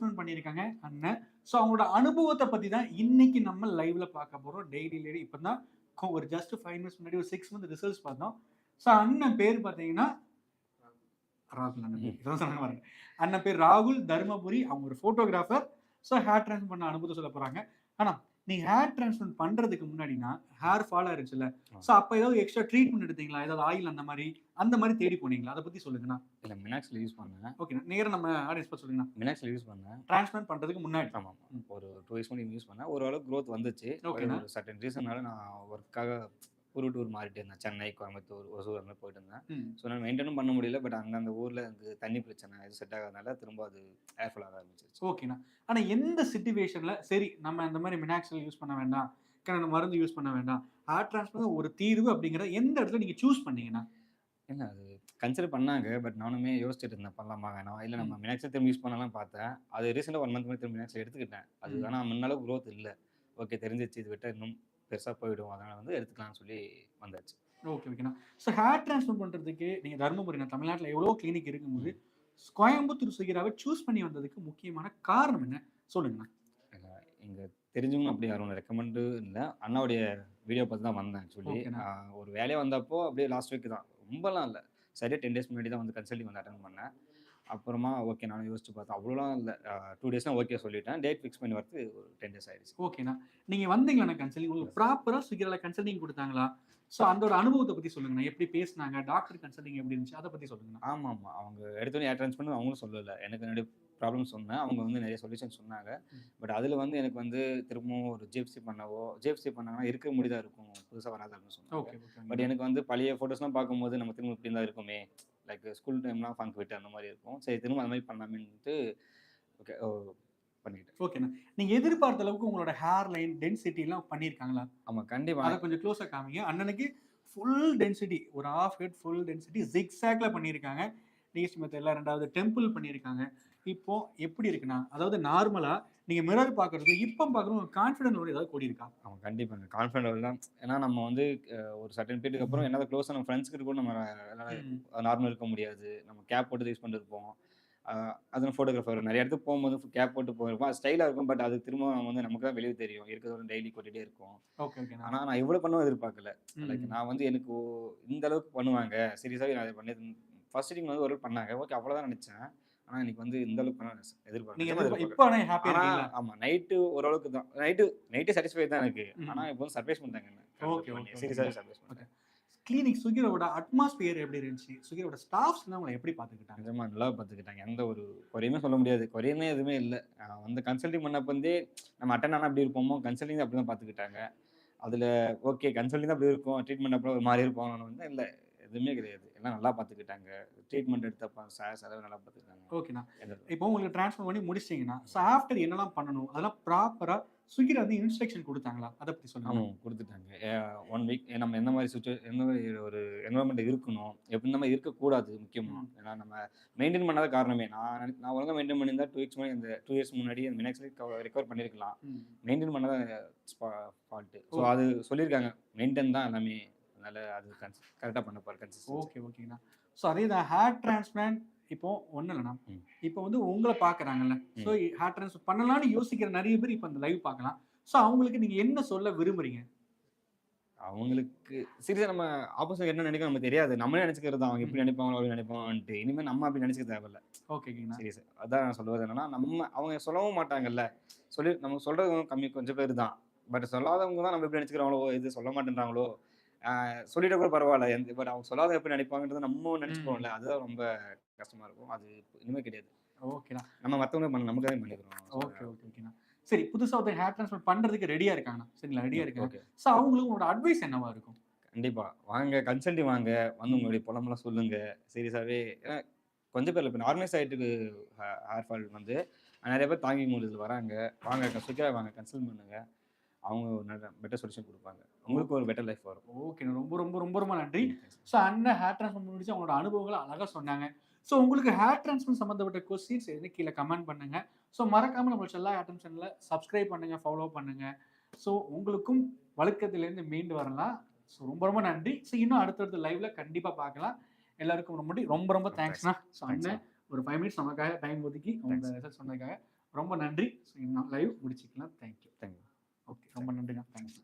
Transplant பண்ணியிருக்காங்க அண்ணன். So அவங்களோட அனுபவத்தை பற்றி தான் இன்னைக்கு நம்ம லைவ்ல பார்க்க போகிறோம் டெய்லி லேடி இப்போ தான் ஒரு ஜஸ்ட் ஃபைவ் மினிட்ஸ் முன்னாடி ஒரு சிக்ஸ் மந்த் ரிசல்ட்ஸ் பார்த்தோம். ஸோ அண்ணன் பேர் பார்த்தீங்கன்னா ராகுல் அண்ணன் பேர். சொன்னாங்க அண்ணன் பேர் ராகுல் தர்மபுரி. அவங்க ஒரு ஃபோட்டோகிராஃபர் ஸோ ஹேர் ட்ரான்ஸ் பண்ண அனுபவத்தை சொல்ல போகிறாங்க ஆனால் நீங்க ஹேர் டிரான்ஸ்பிளான்ட் பண்றதுக்கு முன்னாடினா ஹேர் ஃபால் ஆயிருச்சுல ஸோ அப்போ ஏதாவது எக்ஸ்ட்ரா ட்ரீட்மெண்ட் எடுத்தீங்களா? ஏதாவது ஆயில் அந்த மாதிரி அந்த மாதிரி தேடி போனீங்களா? அதை பத்தி சொல்லுங்கண்ணா. இல்லை மினாக்ஸில் யூஸ் பண்ணேன். ஓகே நேரம் நம்ம ஆடியன்ஸ் பார்த்து சொல்லுங்கண்ணா. மினாக்ஸில் யூஸ் பண்ணேன். டிரான்ஸ்பிளான்ட் பண்றதுக்கு முன்னாடி. ஆமாம் ஒரு டூ இயர்ஸ் முன்னாடி யூஸ் பண்ணேன். ஓரளவுக்கு க்ரோத் வந்துச்சு. ஒரு சர்டன் ரீசன்னால நான் ஒர்க்காக ஒரு டூர் மாறிட்டு இருந்தேன். சென்னை கோயம்புத்தூர் ஒசூர் அந்த மாதிரி போயிட்டு இருந்தேன். ஸோ நான் மெயின்டைனும் பண்ண முடியல. பட் அங்கே அந்த ஊரில் எனக்கு தண்ணி பிரச்சனை இது செட் ஆகாதனால திரும்ப அது ஏர்ஃபுல் ஆக ஆரம்பிச்சிருச்சு. ஓகேண்ணா ஆனா எந்த சுச்சுவேஷன்ல சரி நம்ம இந்த மாதிரி மினாக்சல் யூஸ் பண்ண வேண்டாம். கண்ண மருந்து யூஸ் பண்ண வேண்டாம். ஹேர் டிரான்ஸ்பிளான்ட் ஒரு தீர்வு அப்படிங்கிற எந்த இடத்துல நீங்க சூஸ் பண்ணீங்கன்னா? இல்லை அது கன்சிடர் பண்ணாங்க. பட் நானுமே யோசிச்சுட்டு இருந்தேன். பண்ணலாமா வேணாம்? இல்லை நம்ம மினாக்ஸை திரும்ப யூஸ் பண்ணலாம் பார்த்தேன். அது ரீசெண்டாக ஒன் மந்த் முன்னாடி திரும்ப மினாக்ஸ் எடுத்துக்கிட்டேன். அது. ஆனால் முன்னாலும் க்ரோத் இல்லை. ஓகே தெரிஞ்சிச்சு இது விட்டால் இன்னும் பெருசாக போயிடும். அதனால் வந்து எடுத்துக்கலாம்னு சொல்லி வந்தாச்சு. ஓகே ஓகேண்ணா ஸோ ஹேர் டிரான்ஸ்பிளான்ட் பண்றதுக்கு நீங்க தருமபுரி நான் தமிழ்நாட்டுல எவ்வளோ கிளினிக் இருக்கும்போது கோயம்புத்தூர் சுகிராவை சூஸ் பண்ணி வந்ததுக்கு முக்கியமான காரணம் என்ன? சொல்லுங்கண்ணா. இங்கே தெரிஞ்சவங்க அப்படி யாரும் ரெக்கமெண்டு இல்லை. அண்ணாவுடைய வீடியோ பார்த்து தான் வந்தேன் ஆக்சுவலி. ஒரு வேலையாக வந்தப்போ அப்படியே லாஸ்ட் வீக் தான். ரொம்பலாம் இல்லை. சரியாக டென் டேஸ் முன்னாடி தான் வந்து கன்சல்டிங் வந்து அட்டன் பண்ணேன். அப்புறமா ஓகே நானும் யோசிச்சு பார்த்தேன். அவ்வளோலாம் இல்லை. டூ டேஸ்லாம் ஓகே சொல்லிட்டேன். டேட் ஃபிக்ஸ் பண்ணி வரது ஒரு டென் டேஸ் ஆயிடுச்சு. ஓகேண்ணா நீங்க வந்தீங்களா கன்சல்டிங் உங்களுக்கு ப்ராப்பரா சுகிரால கன்சல்டிங் கொடுத்தாங்களா? ஸோ அந்த ஒரு அனுபவத்தை பத்தி சொல்லுங்கண்ணா. எப்படி பேசுனாங்க? டாக்டர் கன்சல்டிங் எப்படி இருந்துச்சு? அதை பத்தி சொல்லுங்கண்ணா. ஆமாம் ஆமாம் அவங்க எடுத்தோடனே ஏர் ட்ரான்ஸ் பண்ணி அவங்களும் சொல்லலை. எனக்கு என்னுடைய ப்ராப்ளம் சொன்னேன். அவங்க வந்து நிறைய சொல்யூஷன் சொன்னாங்க. பட் அதில் வந்து எனக்கு வந்து திரும்பவும் ஒரு ஜிஎஃப்சி பண்ணவோ ஜிஎஃப்சி பண்ணாங்கன்னா இருக்க முடியதா இருக்கும். புதுசாக வராது அப்படின்னு சொன்னாங்க. ஓகே பட் எனக்கு வந்து பழைய ஃபோட்டோஸ்லாம் பார்க்கும்போது நம்ம திரும்ப இப்படி தான் இருக்குமே. லைக் ஸ்கூல் டைம்லாம் ஃபங்க் விட்டு அந்த மாதிரி இருக்கும். சரி திரும்ப அந்த மாதிரி பண்ணலாமேன்ட்டு ஓகே பண்ணிட்டேன். ஓகேண்ணா நீங்க எதிர்பார்த்த அளவுக்கு உங்களோட ஹேர் லைன் டென்சிட்டி எல்லாம் பண்ணிருக்காங்களா? ஆமாம் கண்டிப்பாக அதை கொஞ்சம் க்ளோஸா காமிங்க. அண்ணனுக்கு ஃபுல் டென்சிட்டி ஒரு ஹாஃப் ஹெட் ஃபுல் டென்சிட்டி ஜிக்ஸாக்ல பண்ணியிருக்காங்க நீஸ்ட் மெத்தட்ல ரெண்டாவது டெம்பிள் பண்ணியிருக்காங்க இப்போ எப்படி இருக்குண்ணா அதாவது நார்மலா நீங்க மிரர் பாக்குறது இப்போ பாக்குறது கான்ஃபிடன்ட் ஒரு ஏதாவது கூடி இருக்கா ஆமாம் கண்டிப்பாங்க கான்ஃபிடன்ட் தான். ஏன்னா நம்ம வந்து ஒரு சர்டன் பீரியடுக்கு அப்புறம் என்ன க்ளோஸாக நம்ம ஃப்ரெண்ட்ஸ் கிட்ட கூட நம்ம. நார்மல் இருக்க முடியாது. நம்ம கேப் போட்டு யூஸ் பண்ணிட்டு இருப்போம். அதுவும் ஃபோட்டோகிராஃபர் நிறைய இடத்துக்கு போகும்போது கேப் போட்டு போயிருப்போம். அது ஸ்டைலாக இருக்கும் பட் அது திரும்ப நம்ம வந்து நமக்கு தான் வெளியே தெரியும். இருக்கிறதோட டெய்லி கொட்டிகிட்டே இருக்கும் ஓகே ஓகேண்ணா ஆனால் நான் இவ்வளோ பண்ணுவோம் எதிர்பார்க்கல. லைக் நான் வந்து எனக்கு இந்த அளவுக்கு பண்ணுவாங்க. சீரியஸாகவே நான் பண்ணி ஃபர்ஸ்ட் டீம் வந்து ஒரு பண்ணாங்க. ஓகே அவ்வளோதான் நினச்சேன். ஆனால் எனக்கு வந்து இந்த அளவுக்கு பண்ண நீங்க எதிர்பார்க்கல. இப்போ ஆனால் இருக்கீங்களா? ஆமாம் நைட்டு ஓரளவுக்கு தான். நைட்டு நைட்டு சாட்டிஸ்ஃபை தான் எனக்கு. ஆனால் இப்போ வந்து சர்ப்ரைஸ் பண்ணிட்டாங்க okay, சீரியஸாகவே okay. சர்ப்ரைஸ் கிளினிக் சுகிரோட அட்மாஸ்பியர் எப்படி இருந்துச்சு? சுகிரோட ஸ்டாஃப்ஸ் எல்லாம் உங்களை எப்படி பாத்துக்கிட்டாங்க? நிஜமா நல்லா பார்த்துக்கிட்டாங்க எந்த ஒரு குறையுமே சொல்ல முடியாது. குறையுமே எதுவுமே இல்லை. வந்து கன்சல்டிங் பண்ணப்ப இருந்தே நம்ம அட்டன் ஆனால் அப்படி இருப்போமோ கன்சல்டிங் அப்படி தான் பார்த்துக்கிட்டாங்க அதில் ஓகே கன்சல்டிங் தான் அப்படி இருக்கும். ட்ரீட்மெண்ட் அப்புறம் ஒரு மாதிரி இருப்போம் வந்து இல்லை எதுவுமே கிடையாது. எல்லாம் நல்லா பார்த்துக்கிட்டாங்க. ட்ரீட்மெண்ட் எடுத்தப்ப சார் செலவு நல்லா பார்த்துக்கிட்டாங்க. ஓகேண்ணா இப்போ உங்களுக்கு ட்ரான்ஸ்ஃபர் பண்ணி முடிச்சிட்டீங்கன்னா ஸோ ஆஃப்டர் என்னெல்லாம் பண்ணணும்? அதெல்லாம் ப்ராப்பரா சுகிர வந்து இன்ஸ்ட்ரக்ஷன் கொடுத்தாங்களா? அதை சொல்லுங்க. ஆமாம் கொடுத்துட்டாங்க. ஒன் வீக் நம்ம எந்த மாதிரி சுச்சுவே எந்த மாதிரி ஒரு என்வரன்மெண்ட் இருக்கணும்? எப்படி மாதிரி இருக்கக்கூடாது முக்கியமாக. ஏன்னா நம்ம மெயின்டைன் பண்ணாத காரணமே. நான் நினை- ஒழுங்காக மெயின்டைன் பண்ணியிருந்தா டூ வீக்ஸ் முன்னாடி இந்த டூ இயர்ஸ் முன்னாடி அந்த மினாக்ஸ்லேயே ரெக்கவர் பண்ணியிருக்கலாம். மெயின்டைன் பண்ணாத ஃபால்ட்டு ஸோ. அது சொல்லியிருக்காங்க. மெயின்டைன் தான் எல்லாமே அதனால அது கரெக்டாக பண்ண போகிற கன்சிஸ்டன்சி ஓகே ஓகேண்ணா ஸோ அதே தான் ஹேர் டிரான்ஸ்பிளான்ட் இப்போ ஒன்றும் இல்லைண்ணா. இப்போ வந்து உங்களை பார்க்குறாங்கல்ல. ஸோ ஹேர் டிரான்ஸ்ஃபர் பண்ணலாம்னு யோசிக்கிற நிறைய பேர் இப்போ அந்த லைவ் பார்க்கலாம். ஸோ அவங்களுக்கு நீங்க என்ன சொல்ல விரும்புறீங்க? அவங்களுக்கு சீரியஸாக நம்ம ஆப்போசிட் என்ன நினைக்கும் நமக்கு தெரியாது. நம்மளே நினச்சிக்கிறது? அவங்க இப்படி நினைப்பாங்க அப்படி நினைப்பாங்கன்ட்டு இனிமேல் நம்ம அப்படி நினச்சிக்க தேவையில்ல. ஓகேங்கண்ணா சீரியஸ் அதான் நான் சொல்லுவது என்னன்னா நம்ம அவங்க சொல்லவும் மாட்டாங்கல்ல. சொல்லி நம்ம சொல்றது கம்மி கொஞ்சம் பேர் தான். பட் சொல்லாதவங்க தான் நம்ம எப்படி நினச்சிக்கிறாங்களோ இது சொல்ல மாட்டேன்றாங்களோ சொல்லிட்ட கூட பரவாயில்ல. எந்த பட் அவங்க சொல்லாத எப்படி நினைப்பாங்கன்றது நம்ம நினச்சிப்போம்ல அதுதான் ரொம்ப கஷ்டமா இருக்கும். அது இனிமே கிடையாது. ஓகேண்ணா நம்ம மற்றவங்க பண்ண நமக்காக பண்ணிக்கிறோம். ஓகே ஓகே ஓகேண்ணா சரி புதுசா ஒருத்தர் ஹேர் டிரான்ஸ்ஃபர் பண்றதுக்கு ரெடியா இருக்காங்கண்ணா சரிங்களா? ரெடியா இருக்காங்க ஸோ அவங்களுக்கு உங்களோட அட்வைஸ் என்னவா இருக்கும்? கண்டிப்பா. வாங்க கன்சல்டி வாங்க. வந்து உங்களுடைய புலம்பெல்லாம் சொல்லுங்க. சீரியஸாவே ஏன்னா கொஞ்சம் பேர் இப்போ நார்மலைஸ் ஆகிட்டு ஹேர் ஃபால் வந்து நிறைய பேர் தாங்கி முடிஞ்சது வராங்க. வாங்க சுக்கிரா வாங்க கன்சல்ட் பண்ணுங்க. அவங்க ஒரு நல்ல பெட்டர் சொல்யூஷன் கொடுப்பாங்க. உங்களுக்கு ஒரு பெட்டர் லைஃப் வரும். ஓகேண்ணா ரொம்ப ரொம்ப ரொம்ப ரொம்ப நன்றி. ஸோ அண்ணன் ஹேர் டிரான்ஸ்ஃபர் முடிச்சு அவங்களோட அனுபவங்களை அழகாக சொன்னாங்க. ஸோ உங்களுக்கு ஹேர் டிரான்ஸ்ஃபர் சம்மந்தப்பட்ட கொஸ்டின்ஸ் எதுன்னு கீழே கமெண்ட் பண்ணுங்க. ஸோ மறக்காம நம்ம செல்லா ஆட்டம் சேனலில் சப்ஸ்கிரைப் பண்ணுங்க ஃபாலோ பண்ணுங்க. ஸோ உங்களுக்கும் வழுக்கத்திலேருந்து மீண்டு வரலாம். ஸோ ரொம்ப ரொம்ப நன்றி. ஸோ இன்னும் அடுத்தடுத்த லைவ்ல கண்டிப்பாக பார்க்கலாம். எல்லாருக்கும் ரொம்ப ரொம்ப ரொம்ப தேங்க்ஸ்ண்ணா ஸோ அண்ணன் ஒரு ஃபைவ் மினிட்ஸ் நமக்காக டைம் ஒதுக்கி உங்க ரிசல்ட் சொன்னதுக்காக ரொம்ப நன்றி. லைவ் முடிச்சுக்கலாம். தேங்க்யூ தேங்க்யூ ஓகே ரொம்ப நன்றிண்ணா தேங்க்ஸ்